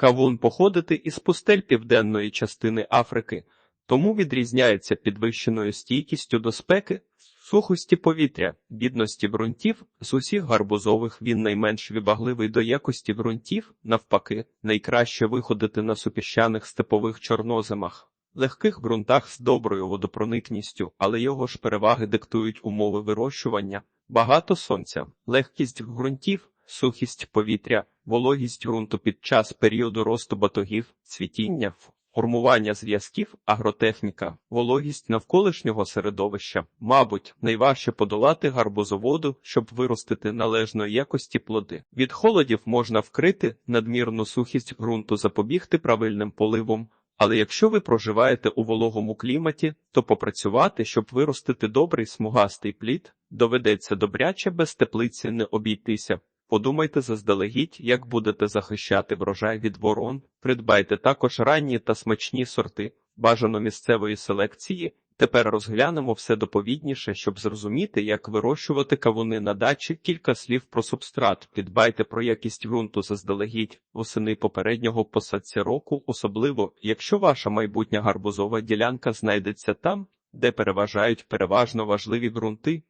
Кавун походити із пустель південної частини Африки, тому відрізняється підвищеною стійкістю до спеки, сухості повітря, бідності ґрунтів. З усіх гарбузових він найменш вибагливий до якості ґрунтів, навпаки, найкраще виходити на супіщаних степових чорноземах. Легких ґрунтах з доброю водопроникністю, але його ж переваги диктують умови вирощування, багато сонця, легкість ґрунтів, сухість повітря, вологість ґрунту під час періоду росту батогів, цвітіння, формування зв'язків, агротехніка, вологість навколишнього середовища. Мабуть, найважче подолати гарбузоводу, щоб виростити належної якості плоди. Від холодів можна вкрити надмірну сухість ґрунту, запобігти правильним поливом. Але якщо ви проживаєте у вологому кліматі, то попрацювати, щоб виростити добрий смугастий плід, доведеться добряче без теплиці не обійтися. Подумайте заздалегідь, як будете захищати врожай від ворон. Придбайте також ранні та смачні сорти, бажано місцевої селекції. Тепер розглянемо все доповідніше, щоб зрозуміти, як вирощувати кавуни на дачі. Кілька слів про субстрат. Підбайте про якість ґрунту заздалегідь восени попереднього посадці року, особливо якщо ваша майбутня гарбузова ділянка знайдеться там, де переважають переважно важливі ґрунти.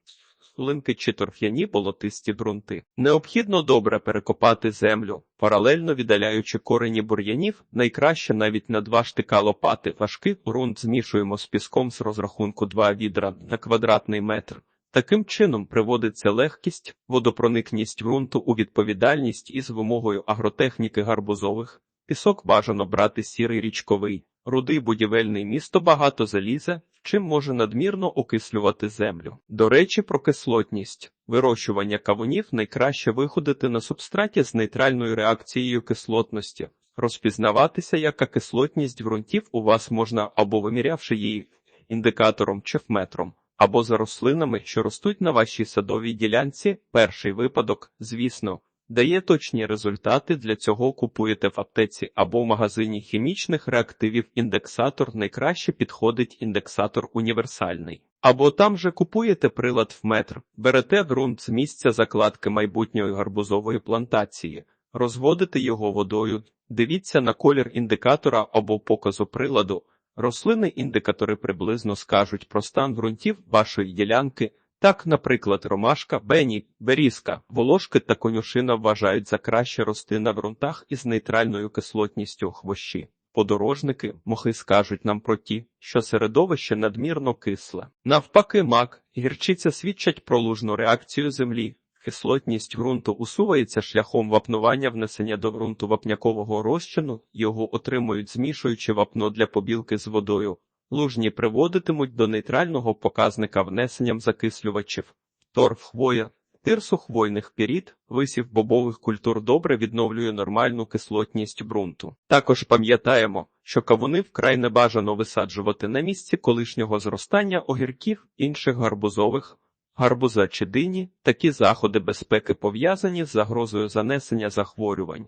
Линки чи торф'яні болотисті ґрунти. Необхідно добре перекопати землю, паралельно віддаляючи корені бур'янів, найкраще навіть на два штика лопати. Важкий ґрунт змішуємо з піском з розрахунку 2 відра на квадратний метр. Таким чином приводиться легкість, водопроникність ґрунту у відповідальність із вимогою агротехніки гарбузових. Пісок бажано брати сірий річковий, рудий будівельний місто багато заліза, чим може надмірно окислювати землю. До речі, про кислотність. Вирощування кавунів найкраще виходити на субстраті з нейтральною реакцією кислотності. Розпізнаватися, яка кислотність ґрунтів у вас можна або вимірявши її індикатором чи фметром, або за рослинами, що ростуть на вашій садовій ділянці. Перший випадок, звісно, дає точні результати. Для цього купуєте в аптеці або в магазині хімічних реактивів. Індексатор найкраще підходить індексатор універсальний. Або там же купуєте прилад в метр, берете ґрунт з місця закладки майбутньої гарбузової плантації, розводите його водою, дивіться на колір індикатора або показу приладу. Рослини індикатори приблизно скажуть про стан ґрунтів вашої ділянки. Так, наприклад, ромашка, бені, берізка, волошки та конюшина вважають за краще рости на ґрунтах із нейтральною кислотністю хвощі. Подорожники, мохи скажуть нам про ті, що середовище надмірно кисле. Навпаки, мак, гірчиця свідчать про лужну реакцію землі. Кислотність ґрунту усувається шляхом вапнування внесення до ґрунту вапнякового розчину, його отримують змішуючи вапно для побілки з водою. Лужні приводитимуть до нейтрального показника внесенням закислювачів. Торф хвоя, тир сухвойних пірід, висів бобових культур добре відновлює нормальну кислотність ґрунту. Також пам'ятаємо, що кавуни вкрай не бажано висаджувати на місці колишнього зростання огірків, інших гарбузових, гарбуза чи дині. Такі заходи безпеки пов'язані з загрозою занесення захворювань.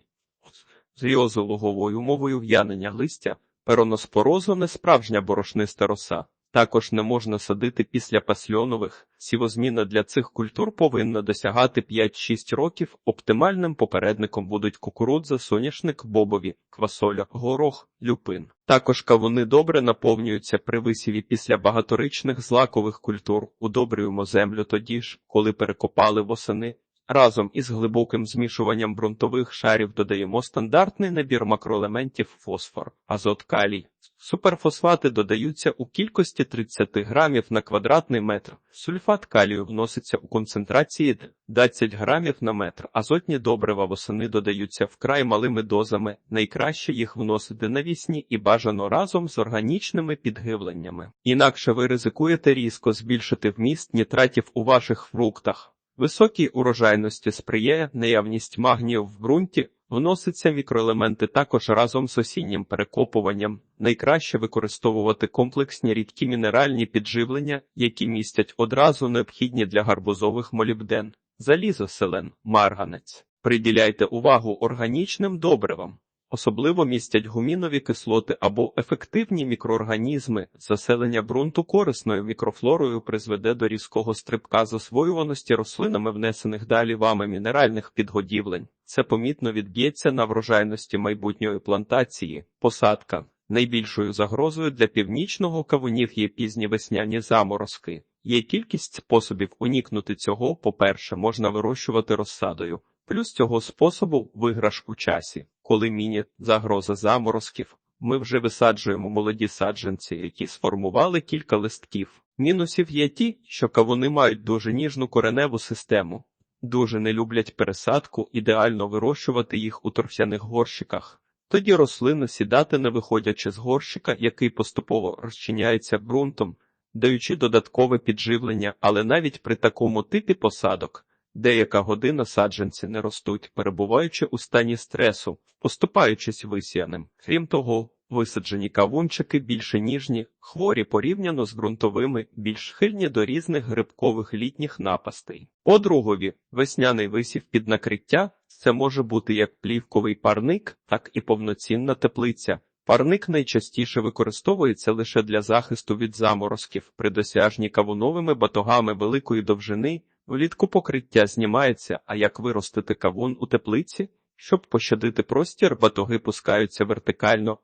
З луговою мовою в'янення листя. Пероноспорозу не справжня борошниста роса. Також не можна садити після пасльонових. Сівозміна для цих культур повинна досягати 5-6 років. Оптимальним попередником будуть кукурудза, соняшник, бобові, квасоля, горох, люпин. Також кавуни добре наповнюються при висіві після багаторичних злакових культур. Удобрюємо землю тоді ж, коли перекопали восени. Разом із глибоким змішуванням ґрунтових шарів додаємо стандартний набір макроелементів фосфор, азот калій. Суперфосфати додаються у кількості 30 грамів на квадратний метр. Сульфат калію вноситься у концентрації 20 грамів на метр. Азотні добрива восени додаються вкрай малими дозами. Найкраще їх вносити навісні і бажано разом з органічними підгивленнями. Інакше ви ризикуєте різко збільшити вміст нітратів у ваших фруктах. Високій урожайності сприяє наявність магнію в ґрунті, вносяться мікроелементи також разом з осіннім перекопуванням. Найкраще використовувати комплексні рідкі мінеральні підживлення, які містять одразу необхідні для гарбузових молібден, залізо, селен, марганець. Приділяйте увагу органічним добривам. Особливо містять гумінові кислоти або ефективні мікроорганізми. Заселення ґрунту корисною мікрофлорою призведе до різкого стрибка засвоюваності рослинами внесених далі вами мінеральних підгодівлень. Це помітно відб'ється на врожайності майбутньої плантації. Посадка найбільшою загрозою для північного кавунів є пізні весняні заморозки. Є кількість способів уникнути цього. По-перше, можна вирощувати розсадою. Плюс цього способу виграш у часі, коли міні загроза заморозків. Ми вже висаджуємо молоді саджанці, які сформували кілька листків. Мінусів є ті, що кавуни мають дуже ніжну кореневу систему, дуже не люблять пересадку, ідеально вирощувати їх у торфяних горщиках. Тоді рослина сідати не виходячи з горщика, який поступово розчиняється ґрунтом, даючи додаткове підживлення, але навіть при такому типі посадок. Деяка година саджанці не ростуть, перебуваючи у стані стресу, поступаючись висіяним. Крім того, висаджені кавунчики більше ніжні, хворі порівняно з ґрунтовими, більш схильні до різних грибкових літніх напастей. По-другові, весняний висів під накриття це може бути як плівковий парник, так і повноцінна теплиця. Парник найчастіше використовується лише для захисту від заморозків при досяжні кавуновими батогами великої довжини. Влітку покриття знімається, а як виростити кавун у теплиці, щоб пощадити простір, батоги пускаються вертикально.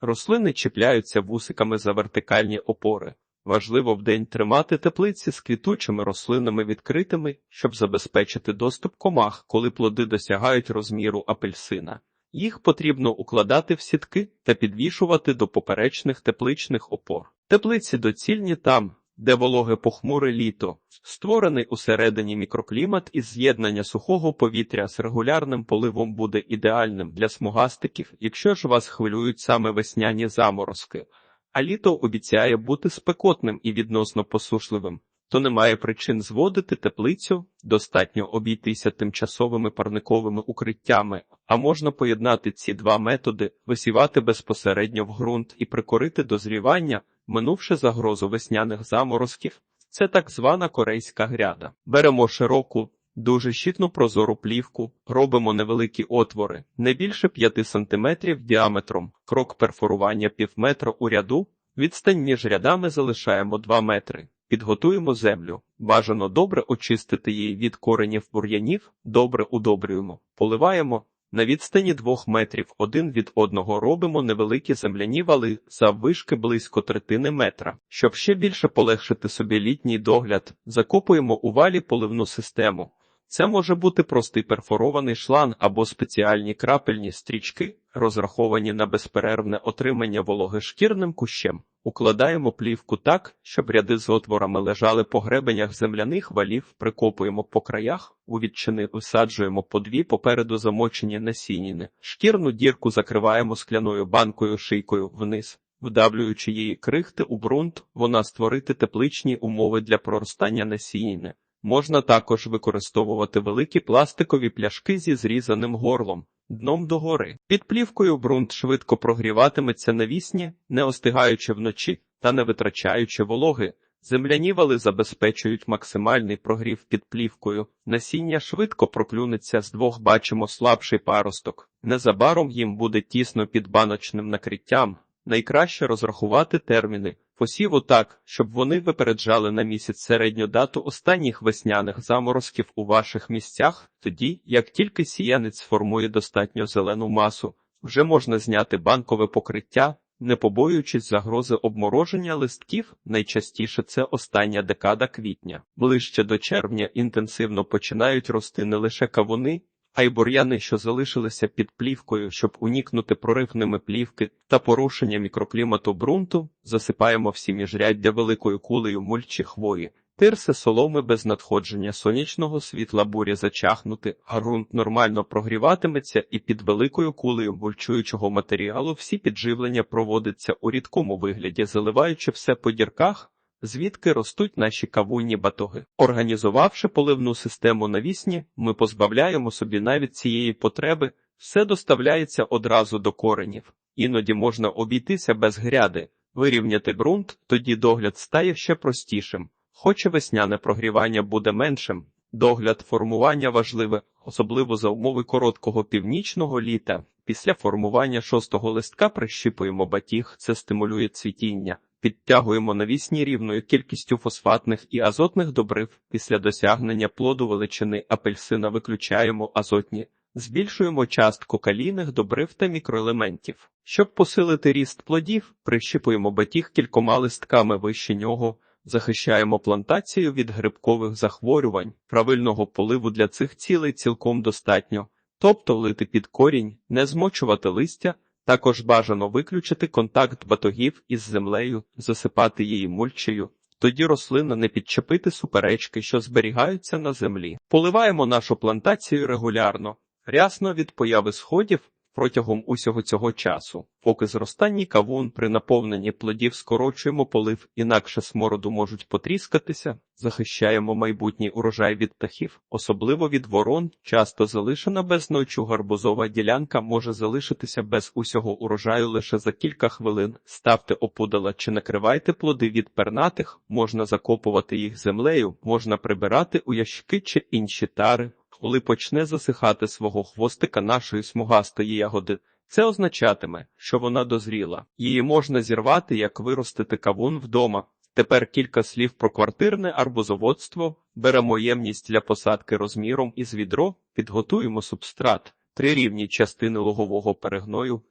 Рослини чіпляються вусиками за вертикальні опори. Важливо вдень тримати теплиці з квітучими рослинами відкритими, щоб забезпечити доступ комах, коли плоди досягають розміру апельсина. Їх потрібно укладати в сітки та підвішувати до поперечних тепличних опор. Теплиці доцільні там, де вологе похмуре літо, створений усередині мікроклімат із з'єднання сухого повітря з регулярним поливом буде ідеальним для смугастиків, якщо ж вас хвилюють саме весняні заморозки, а літо обіцяє бути спекотним і відносно посушливим. То немає причин зводити теплицю, достатньо обійтися тимчасовими парниковими укриттями, а можна поєднати ці два методи, висівати безпосередньо в ґрунт і прикорити дозрівання, минувши загрозу весняних заморозків. Це так звана корейська гряда. Беремо широку, дуже щитну прозору плівку, робимо невеликі отвори, не більше 5 см діаметром, крок перфорування пів метра у ряду, відстань між рядами залишаємо 2 метри. Підготуємо землю. Бажано добре очистити її від коренів бур'янів, добре удобрюємо, поливаємо. На відстані двох метрів один від одного робимо невеликі земляні вали заввишки близько третини метра. Щоб ще більше полегшити собі літній догляд, закопуємо у валі поливну систему. Це може бути простий перфорований шланг або спеціальні крапельні стрічки, розраховані на безперервне отримання вологи шкірним кущем. Укладаємо плівку так, щоб ряди з отворами лежали по гребенях земляних валів, прикопуємо по краях, у відчини висаджуємо по дві попереду замочені насінніни. Шкірну дірку закриваємо скляною банкою шийкою вниз. Вдавлюючи її крихти у ґрунт, вона створити тепличні умови для проростання насіння. Можна також використовувати великі пластикові пляшки зі зрізаним горлом, дном догори. Під плівкою ґрунт швидко прогріватиметься навісні, не остигаючи вночі та не витрачаючи вологи. Земляні вали забезпечують максимальний прогрів під плівкою. Насіння швидко проклюнеться з двох бачимо слабший паросток. Незабаром їм буде тісно під баночним накриттям. Найкраще розрахувати терміни посіву так, щоб вони випереджали на місяць середню дату останніх весняних заморозків у ваших місцях, тоді, як тільки сіянець сформує достатньо зелену масу, вже можна зняти банкове покриття, не побоюючись загрози обмороження листків, найчастіше це остання декада квітня. Ближче до червня інтенсивно починають рости не лише кавуни, а й бур'яни, що залишилися під плівкою, щоб уникнути проривними плівки та порушення мікроклімату ґрунту, засипаємо всі міжряддя великою кулею мульчі хвої. Тирси соломи без надходження сонячного світла бурі зачахнути, а ґрунт нормально прогріватиметься і під великою кулею мульчуючого матеріалу всі підживлення проводиться у рідкому вигляді, заливаючи все по дірках, звідки ростуть наші кавунні батоги. Організувавши поливну систему навісні, ми позбавляємо собі навіть цієї потреби, все доставляється одразу до коренів. Іноді можна обійтися без гряди, вирівняти ґрунт, тоді догляд стає ще простішим. Хоч і весняне прогрівання буде меншим, Догляд формування важливе, особливо за умови короткого північного літа. Після формування шостого листка прищіпуємо батіг, це стимулює цвітіння. Підтягуємо навісні рівною кількістю фосфатних і азотних добрив. Після досягнення плоду величини апельсина виключаємо азотні, збільшуємо частку калійних добрив та мікроелементів. Щоб посилити ріст плодів, прищіпуємо батіг кількома листками вище нього. Захищаємо плантацію від грибкових захворювань. Правильного поливу для цих цілей цілком достатньо, тобто лити під корінь, не змочувати листя, також бажано виключити контакт батогів із землею, засипати її мульчею. Тоді рослина не підчепити суперечки, що зберігаються на землі. Поливаємо нашу плантацію регулярно, рясно від появи сходів протягом усього цього часу. Поки зростанні кавун при наповненні плодів скорочуємо полив, інакше смороду можуть потріскатися, захищаємо майбутній урожай від птахів, особливо від ворон, часто залишена без ночу гарбузова ділянка може залишитися без усього урожаю лише за кілька хвилин. Ставте опудала чи накривайте плоди від пернатих, можна закопувати їх землею, можна прибирати у ящики чи інші тари. Коли почне засихати свого хвостика нашої смугастої ягоди, це означатиме, що вона дозріла. Її можна зірвати, як виростити кавун вдома. Тепер кілька слів про квартирне арбузоводство. Беремо ємність для посадки розміром із відро, підготуємо субстрат, три рівні частини логового перегною,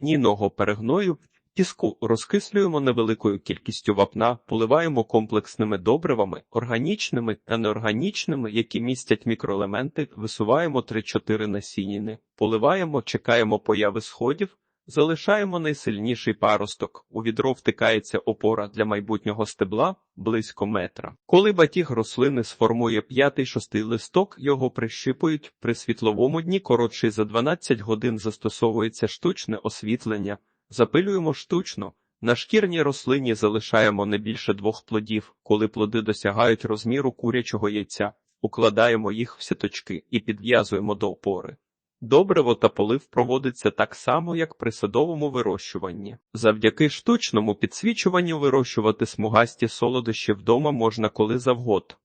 ніного перегною, Тіску розкислюємо невеликою кількістю вапна, поливаємо комплексними добривами, органічними та неорганічними, які містять мікроелементи, висуваємо 3-4 насінніни, поливаємо, чекаємо появи сходів, залишаємо найсильніший паросток. У відро втикається опора для майбутнього стебла близько метра. Коли батіг рослини сформує п'ятий-шостий листок, його прищипують. При світловому дні коротший за 12 годин застосовується штучне освітлення. Запилюємо штучно. На шкірній рослині залишаємо не більше двох плодів, коли плоди досягають розміру курячого яйця, укладаємо їх в сіточки і підв'язуємо до опори. Добриво та полив проводиться так само, як при садовому вирощуванні. Завдяки штучному підсвічуванню вирощувати смугасті солодощі вдома можна коли завгод.